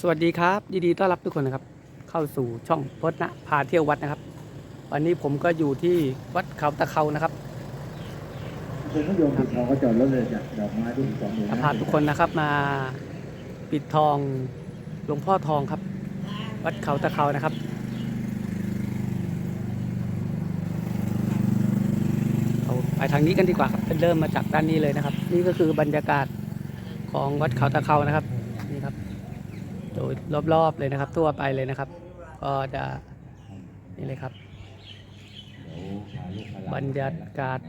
สวัสดีครับยินดีต้อนรับทุกคนนะครับ เข้าสู่ช่องพจนะพาเที่ยววัดนะครับ วันนี้ผมก็อยู่ที่วัดเขาตะเขานะครับคุณผู้ชมปิดทองก็จอดรถเลยจากดอกไม้ที่สองหมื่นจะพาทุกคนนะครับมาปิดทองหลวงพ่อทองครับ วัดเขาตะเขานะครับเอาไปทางนี้กันดีกว่าครับเป็นเริ่มมาจากด้านนี้เลยนะครับ นี่ก็คือบรรยากาศของวัดเขาตะเขานะครับนี่ครับโดยรอบๆเลยนะครับทั่วไปเลยนะครับ ก็จะนี่เลยครับ บรรยากาศ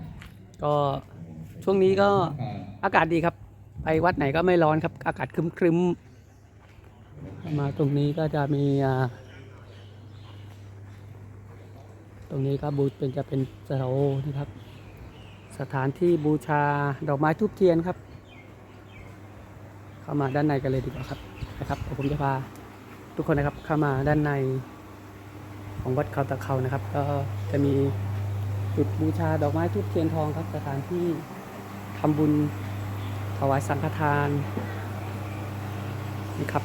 ก็ช่วงนี้ก็อากาศดีครับ ไปวัดไหนก็ไม่ร้อนครับ อากาศครึมๆมาตรงนี้ก็จะมีอ่าตรงนี้ก็บูเป็นจะเป็นเสานะครับ สถานที่บูชาดอกไม้ทุบเทียนครับ เข้ามาด้านในกันเลยดีกว่าครับ นะครับผมจะพาทุกคนนะครับเข้ามาด้านในของวัดเขาตะเขานะครับ ก็จะมีจุดบูชาดอกไม้ทูบเทียนทองครับสถานที่ทำบุญถวายสังฆทานนี่ครับ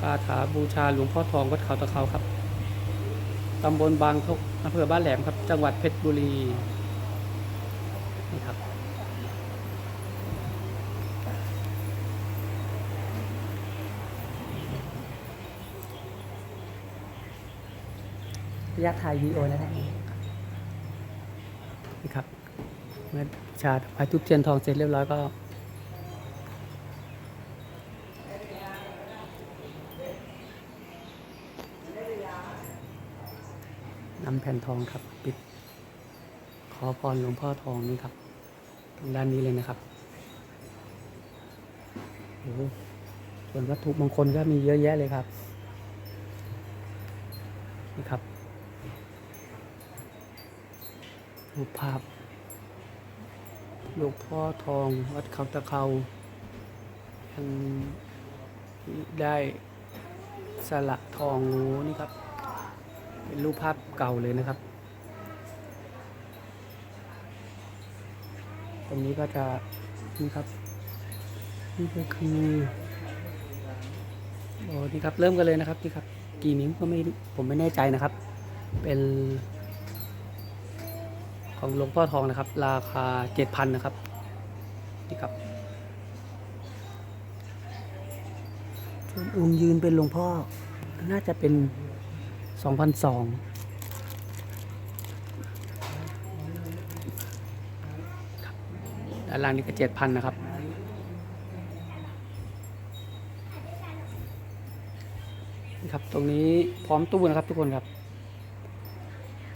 คาถาบูชาหลวงพ่อทองวัดเขาตะเขาครับตำบลบางทกอำเภอบ้านแหลมครับ จังหวัดเพชรบุรีนี่ครับ ระยะถ่ายวีโอนะครับนี่ครับเมื่อชาดอกไม้ทูบเทียนทองเสร็จเรียบร้อยก็นำแผ่นทองครับ ปิด ขอพรหลวงพ่อทองนี่ครับ ตรงด้านนี้เลยนะครับโอ้ส่วนวัตถุมงคลก็มีเยอะแยะเลยครับ นี่ครับ รูปภาพหลวงพ่อทองวัดเขาตะเขายังได้สลักทองงูนี่ครับ เป็นรูปภาพเก่าเลยนะครับ ตรงนี้ก็จะนี่ครับ นี่ก็คือโอ้นี่ครับเริ่มกันเลยนะครับนี่ครับ กี่นิ้วก็ไม่ผมไม่แน่ใจนะครับ เป็น ของหลวงพ่อทองนะครับ ราคาเจ็ดพันนะครับนี่ครับส่วนองค์ยืนเป็นหลวงพ่อ น่าจะเป็นสองพันสองด้านล่างนี่ก็เจ็ดพันนะครับนี่ครับ ตรงนี้พร้อมตู้นะครับทุกคนครับ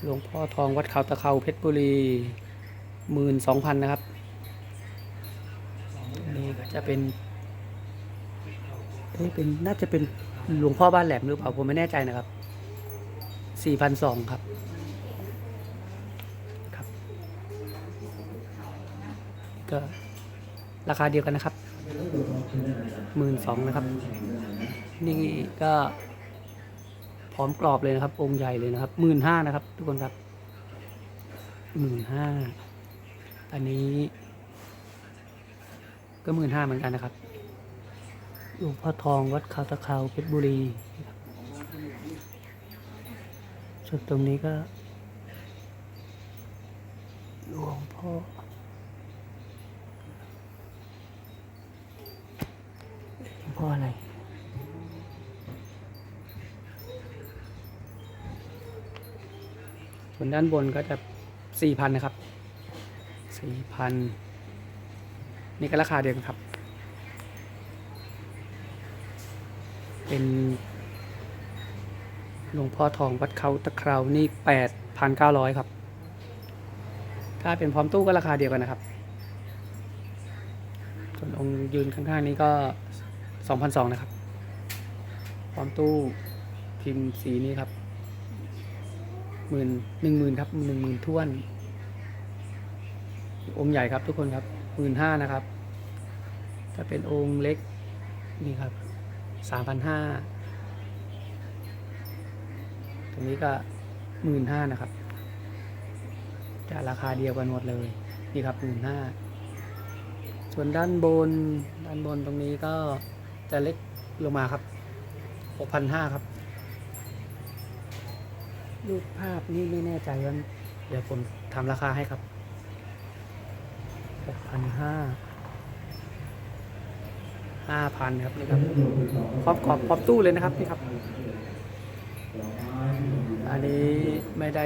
หลวงพ่อทองวัดเขาตะเขาเพชรบุรีหมื่นสองพันนะครับ นี่ก็จะเป็นเอ้เป็นน่าจะเป็นหลวงพ่อบ้านแหลมหรือเปล่าผมไม่แน่ใจนะครับสี่พันสองครับครับ ก็ราคาเดียวกันนะครับหมื่นสองนะครับ นี่ก็ ร้อมกรอบเลยนะครับ องค์ใหญ่เลยนะครับหมื่นห้านะครับ ทุกคนครับหมื่นห้าอันนี้ ก็หมื่นห้าเหมือนกันนะครับหลวงพ่อทองวัดเขาตะเขาเพชรบุรีส่วนตรงนี้ก็หลวงพ่อหลวงพ่ออะไร ส่วน ด้านบนก็จะสี่พันนะครับสี่พันนี่ก็ราคาเดียวกันครับ เป็นหลวงพ่อทองวัดเขาตะเคราวนี่แปดพันเก้าร้อยครับ ถ้าเป็นพร้อมตู้ก็ราคาเดียวกันนะครับ ส่วนองค์ยืนข้างๆนี้ก็สองพันสองนะครับ พร้อมตู้พิมพ์สีนี้ครับ หมื่นหนึ่งหมื่นครับหนึ่งหมื่นท้วน องค์ใหญ่ครับทุกคนครับหมื่นห้านะครับ ถ้าเป็นองค์เล็กนี่ครับสามพันห้าตรงนี้ก็หมื่นห้านะครับ จะราคาเดียวกันหมดเลย นี่ครับหมื่นห้าส่วนด้านบน ด้านบนตรงนี้ก็จะเล็กลงมาครับ6,500ครับ รูปภาพนี่ไม่แน่ใจว่าเดี๋ยวผมทำราคาให้ครับ6,500 5,000ครับนี่ครับพร้อมกรอบพร้อมตู้เลยนะครับนี่ครับ อันนี้ไม่ได้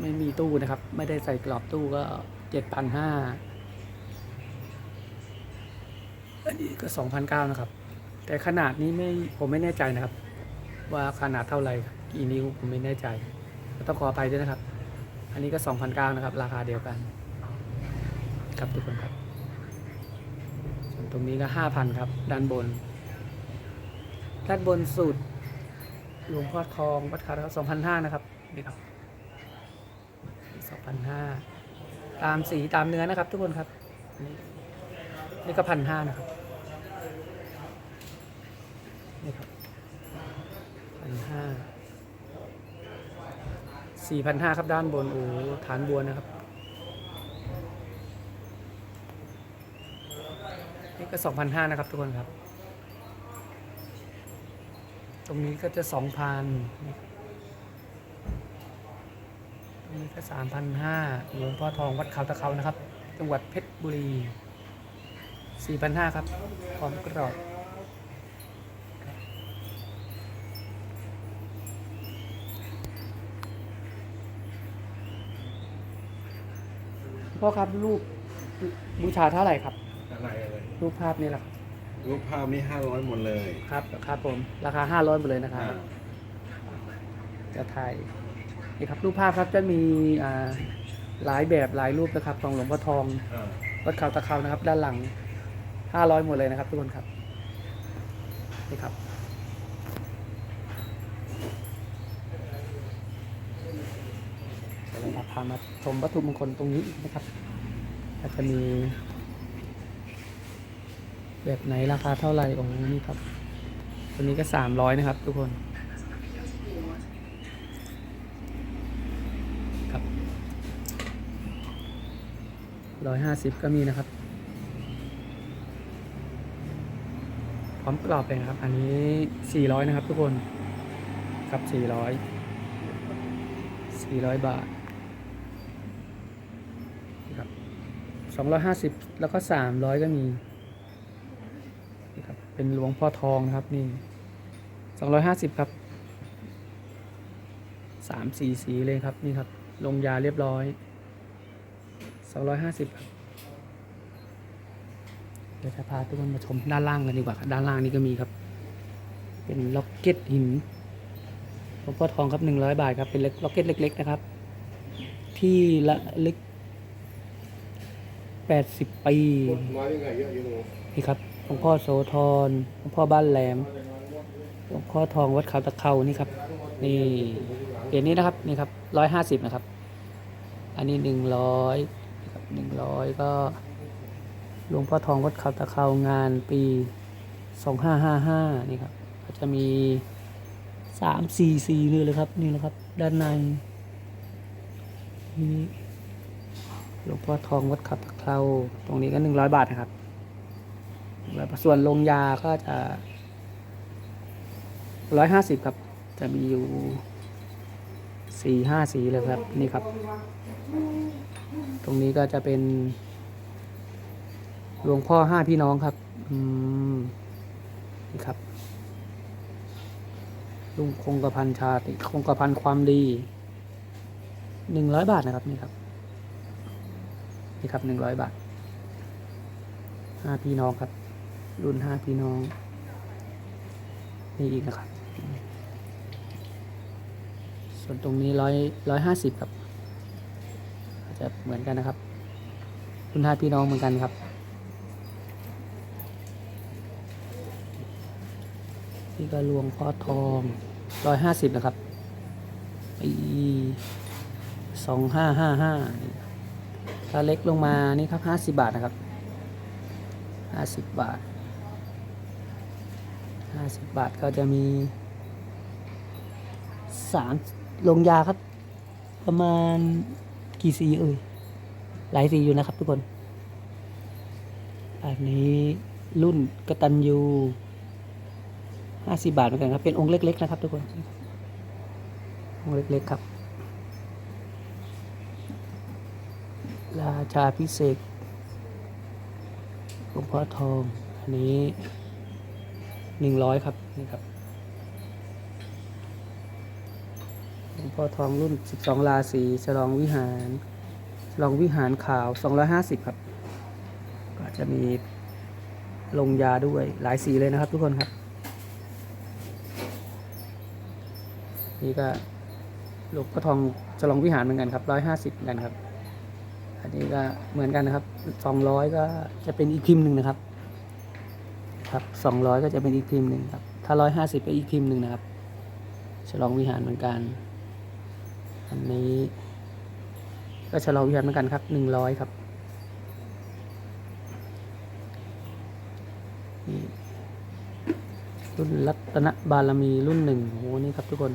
ไม่มีตู้นะครับ ไม่ได้ใส่กรอบตู้ก็7,500อันนี้ก็สองพันเก้านะครับ แต่ขนาดนี้ไม่ผมไม่แน่ใจนะครับ ว่าขนาดเท่าไหร่กี่นิ้วผมไม่แน่ใจ ต้องขออภัยด้วยนะครับ อันนี้ก็สองพันเก้านะครับ ราคาเดียวกัน ครับทุกคนครับ ส่วนตรงนี้ก็ห้าพันครับ ด้านบน ด้านบนสุดหลวงพ่อทองวัดคาร์สองพันห้านะครับนี่ครับสองพันห้าตามสีตามเนื้อนะครับ ทุกคนครับ นี่นี่ก็พันห้านะครับนี่ครับพันห้า สี่พันห้าครับด้านบนโอ้ฐานบัวนะครับ นี่ก็สองพันห้านะครับทุกคนครับ ตรงนี้ก็จะสองพันตรงนี้ก็สามพันห้าหลวงพ่อทองวัดเขาตะเขานะครับ จังหวัดเพชรบุรี 4,500 ครับ พร้อมกรอบ พ่อครับรูปบูชาเท่าไหร่ครับอะไรอะไรรูปภาพนี่แหละครับรูปภาพนี่ห้าร้อยหมดเลยครับครับผมราคา500หมดเลยนะครับ อ่าจะถ่ายนี่ครับรูปภาพครับจะมีอ่าหลายแบบหลายรูปนะครับของหลวงพ่อทองอ่าวัดเขาตะเขานะครับ ด้านหลัง500หมดเลยนะครับ ทุกคนครับนี่ครับ เราพามาชมวัตถุมงคลตรงนี้นะครับจะมี แบบไหนราคาเท่าไหร่ของนี่ครับ ตัวนี้ก็300นะครับ ทุกคนครับ150ก็มีนะครับ พร้อมกรอบเลยครับ อันนี้400นะครับ ทุกคนครับ400 400บาทครับาท 250 แล้วก็ 300 ก็มีนี่ครับเป็นหลวงพ่อทองนะครับนี่ 250 ครับ 3 4 สีเลยครับนี่ครับ ลงยาเรียบร้อย 250 ครับ เดี๋ยวจะพาทุกคนมาชมด้านล่างกันดีกว่าด้านล่างนี่ก็มีครับ เป็นล็อกเก็ตหินหลวงพ่อทองครับหนึ่งร้อยบาทครับ เป็นล็อกเก็ตเล็ก ๆ นะครับ ที่ละลึก แปดสิบปีนี่ครับหลวงพ่อโสธรหลวงพ่อบ้านแหลมหลวงพ่อทองวัดเขาตะเขานี่ครับ นี่เหรียญนี้นะครับนี่ครับร้อยห้าสิบนะครับ อันนี้หนึ่งร้อยหนึ่งร้อยก็หลวงพ่อทองวัดเขาตะเขางานปีสองห้าห้าห้านี่ครับก็จะมีสามสี่สี่เลยครับนี่นะครับ ด้านในนี่หลวงพ่อทองวัดเขาตะ เขาตรงนี้ก็หนึ่งร้อยบาทนะครับ แล้วส่วนลงยาก็จะร้อยห้าสิบครับ จะมีอยู่สี่ห้าสีเลยครับ นี่ครับ ตรงนี้ก็จะเป็นหลวงพ่อห้าพี่น้องครับอืมนี่ครับลุงคงกระพันชาติคงกระพันความดีหนึ่งร้อยบาทนะครับนี่ครับ นี่ครับหนึ่งร้อยบาทห้าพี่น้องครับ รุ่นห้าพี่น้อง นี่อีกนะครับ ส่วนตรงนี้ร้อยร้อยห้าสิบครับจะเหมือนกันนะครับ รุ่นห้าพี่น้องเหมือนกันครับ นี่ก็หลวงพ่อทองร้อยห้าสิบนะครับปีสองห้าห้าห้า ถ้าเล็กลงมานี่ครับห้าสิบาทนะครับห้าสิบาทห้าสิบาทก็จะมีสามลงยาครับ ประมาณกี่สีเอ่ยหลายสีอยู่นะครับทุกคน อันนี้รุ่นกระตัญญูห้าสิบาทเหมือนกันครับ เป็นองค์เล็ก ๆ นะครับทุกคน องค์เล็ก ๆ ครับาชาพิเศษหลวงพ่อทอง อันนี้หนึ่งร้อยครับนี่ครับหลวงพ่อทองรุ่นสิบสองราศีฉลองวิหารฉลองวิหารขาวสองร้อยห้าสิบครับ ก็จะมีลงยาด้วยหลายสีเลยนะครับทุกคนครับ นี่ก็หลวงพ่อทองฉลองวิหารเหมือนกันครับร้อยห้าสิบกันครับ อันนี้ก็เหมือนกันนะครับสองร้อยก็จะเป็นอีกพิมพ์หนึ่งนะครับ ครับสองร้อยก็จะเป็นอีกพิมพ์หนึ่งครับ ถ้าร้อยห้าสิบก็อีกพิมพ์หนึ่งนะครับ ฉลองวิหารเหมือนกัน อันนี้ ก็ฉลองวิหารเหมือนกันครับหนึ่งร้อยครับรุ่นรัตนบารมีรุ่นหนึ่งโอ้โหนี่ครับทุกคน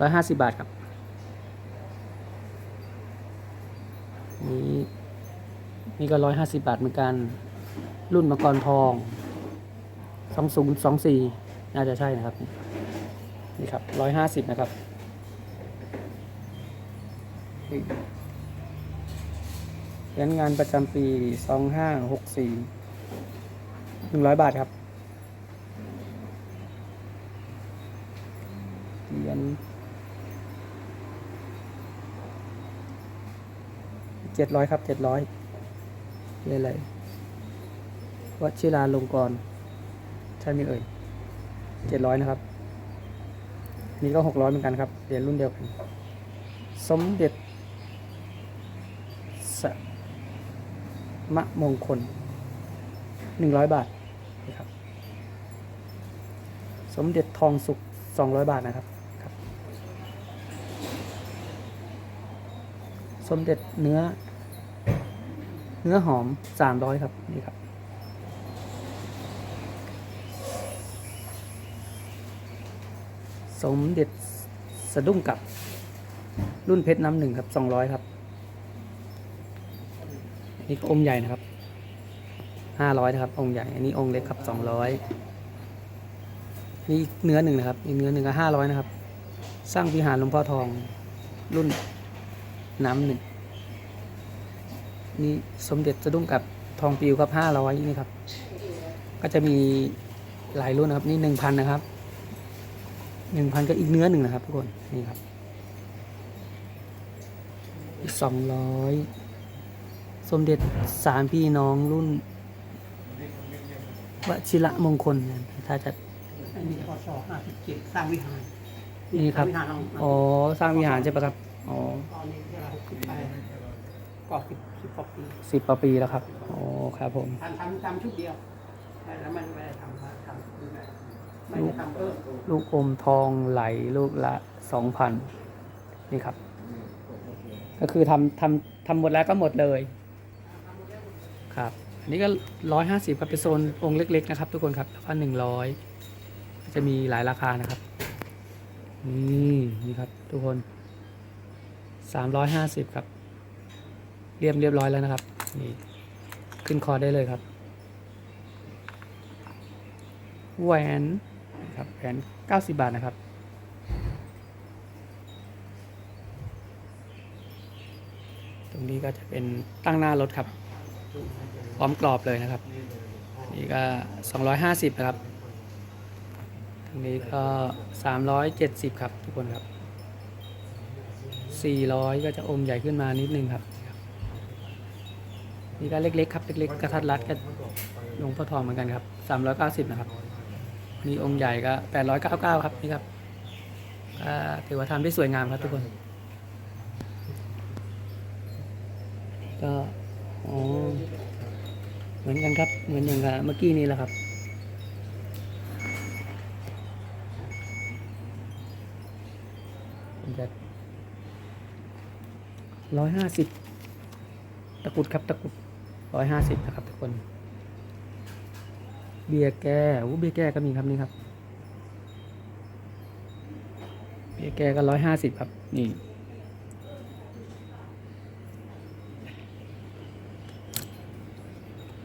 ร้อยห้าสิบบาทครับ นี่นี่ก็ร้อยห้าสิบบาทเหมือนกัน รุ่นมังกรทองสองศูนย์สองสี่น่าจะใช่นะครับ นี่ครับร้อยห้าสิบนะครับเหรียญงานประจำปีสองห้าหกสี่หนึ่งร้อยบาทครับเหรียญ เจ็ดร้อยครับเจ็ดร้อยเรื่อยๆวัชิราลงกรใช่ไหมเอ่ยเจ็ดร้อยนะครับ นี่ก็หกร้อยเหมือนกันครับเหรียญรุ่นเดียวกัน สมเด็จสมะมงคลหนึ่งร้อยบาทนะครับ สมเด็จทองสุกสองร้อยบาทนะครับ สมเด็จเนื้อ เนื้อหอมสามร้อยครับ นี่ครับ สมเด็จสะดุ้งกับรุ่นเพชรน้ำหนึ่งครับสองร้อยครับนี่องค์ใหญ่นะครับห้าร้อยนะครับ องค์ใหญ่ อันนี้องค์เล็กครับสองร้อยนี่เนื้อหนึ่งนะครับ อีกเนื้อหนึ่งก็ห้าร้อยนะครับ สร้างวิหารหลวงพ่อทองรุ่น น้ำหนึ่งนี่สมเด็จสะดุ้งกับทองปิวครับห้าร้อยนี่ครับ ก็จะมีหลายรุ่นนะครับ นี่หนึ่งพันนะครับหนึ่งพันก็อีกเนื้อหนึ่งนะครับทุกคนนี่ครับอีกสองร้อยสมเด็จสามพี่น้องรุ่นวชิระมงคลนะถ้าจะอันนี้พศห้าสิบเจ็ดสร้างวิหารนี่ครับวิหารเราอ๋อ สร้างวิหารใช่ปะครับ อ๋อ ตอนนี้เวลาหกสิบแปดก็สิบสิบกว่าปีสิบกว่าปีแล้วครับอ๋อครับผมทำทำทำชุดเดียวแล้วมันไม่ได้ทำมาทำดูแลไม่ได้ทำเพิ่มลูกอมทองไหลลูกละสองพันนี่ครับ ก็คือทำทำทำหมดแล้วก็หมดเลยครับอันนี้ก็ร้อยห้าสิบครับเป็นโซนองค์เล็ก ๆ นะครับ ทุกคนครับแล้วก็หนึ่งร้อยจะมีหลายราคานะครับนี่นี่ครับ ทุกคน สามร้อยห้าสิบครับ เรียบเรียบร้อยแล้วนะครับ นี่ ขึ้นคอได้เลยครับ แหวนครับแหวน90 บาทนะครับ ตรงนี้ก็จะเป็นตั้งหน้ารถครับ พร้อมกรอบเลยนะครับ นี่ก็ 250 นะครับ ตรงนี้ก็ 370 ครับทุกคนครับ 400 ก็จะอมใหญ่ขึ้นมานิดนึงครับ นี่ก็เล็กๆครับเล็กๆกระทัดรัดก็หลวงพ่อทองเหมือนกันครับ 390 นะครับนี่องค์ใหญ่ก็ 899 ครับนี่ครับถือว่าทำได้สวยงามครับทุกคน ก็อ๋อเหมือนกันครับ เหมือนอย่างกับเมื่อกี้นี้แหละครับผมจะ ร้อยห้าสิบตะกรุดครับตะกรุดร้อยห้าสิบนะครับทุกคน เบียร์แก้วเบียร์แก้ก็มีครับนี่ครับ เบียร์แก้ก็ร้อยห้าสิบครับ นี่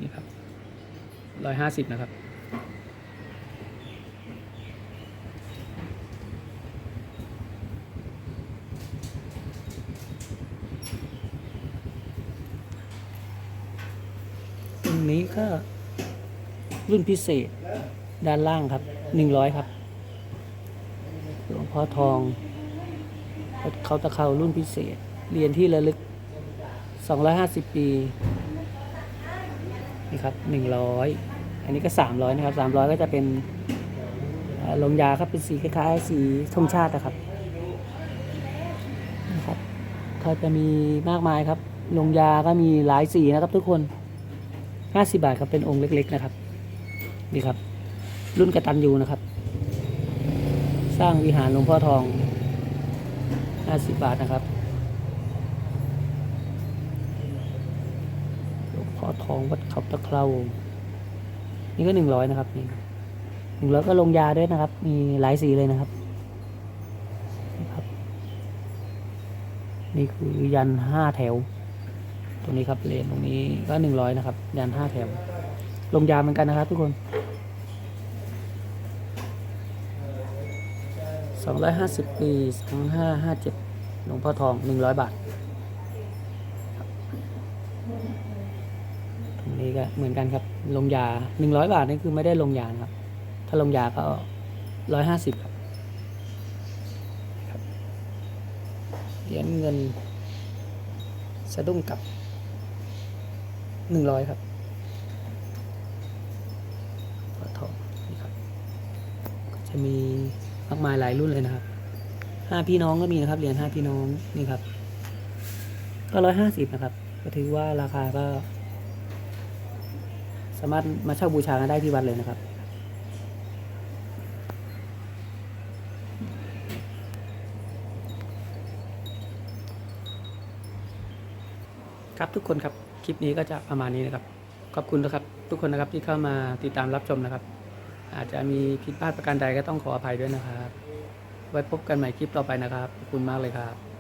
นี่ครับร้อยห้าสิบนะครับ ตรงนี้ ก็รุ่นพิเศษด้านล่างครับหนึ่งร้อยครับ หลวงพ่อทอง เขาตะเขารุ่นพิเศษเรียนที่ระลึก250ปี นี่ครับ100อันนี้ก็300นะครับ300ก็จะเป็นลงยาครับเป็นสีคล้ายๆสีธงชาตินะครับนะครับเขาจะมีมากมายครับลงยาก็มีหลายสีนะครับทุกคน 50 บาทครับเป็นองค์เล็ก ๆ นะครับนี่ครับ รุ่นกระตันยูนะครับ สร้างวิหารหลวงพ่อทอง 50 บาทนะครับหลวงพ่อทองวัดเขาตะเครานี่ก็หนึ่งร้อยนะครับนี่หนึ่งร้อยก็ลงยาด้วยนะครับ มีหลายสีเลยนะครับนี่ครับนี่คือยันห้าแถว ตรงนี้ครับเลนตรงนี้ก็หนึ่งร้อยนะครับ ยันห้าแถวลงยาเหมือนกันนะครับทุกคนสองร้อยห้าสิบปีสองห้าห้าเจ็ดหลวงพ่อทองหนึ่งร้อยบาทตรงนี้ก็เหมือนกันครับ ลงยาหนึ่งร้อยบาทนี่คือไม่ได้ลงยานะครับ ถ้าลงยาก็ร้อยห้าสิบครับครับเหรียญเงินสะดุ้งกับ หนึ่งร้อยครับปลาทองนี่ครับ ก็จะมีมากมายหลายรุ่นเลยนะครับห้าพี่น้องก็มีนะครับ เหรียญห้าพี่น้องนี่ครับ ก็ร้อยห้าสิบนะครับ ก็ถือว่าราคาก็ สามารถมาเช่าบูชากันได้ที่วัดเลยนะครับครับทุกคนครับ คลิปนี้ก็จะประมาณนี้นะครับ ขอบคุณนะครับ ทุกคนนะครับที่เข้ามาติดตามรับชมนะครับ อาจจะมีผิดพลาดประการใดก็ต้องขออภัยด้วยนะครับ ไว้พบกันใหม่คลิปต่อไปนะครับ ขอบคุณมากเลยครับ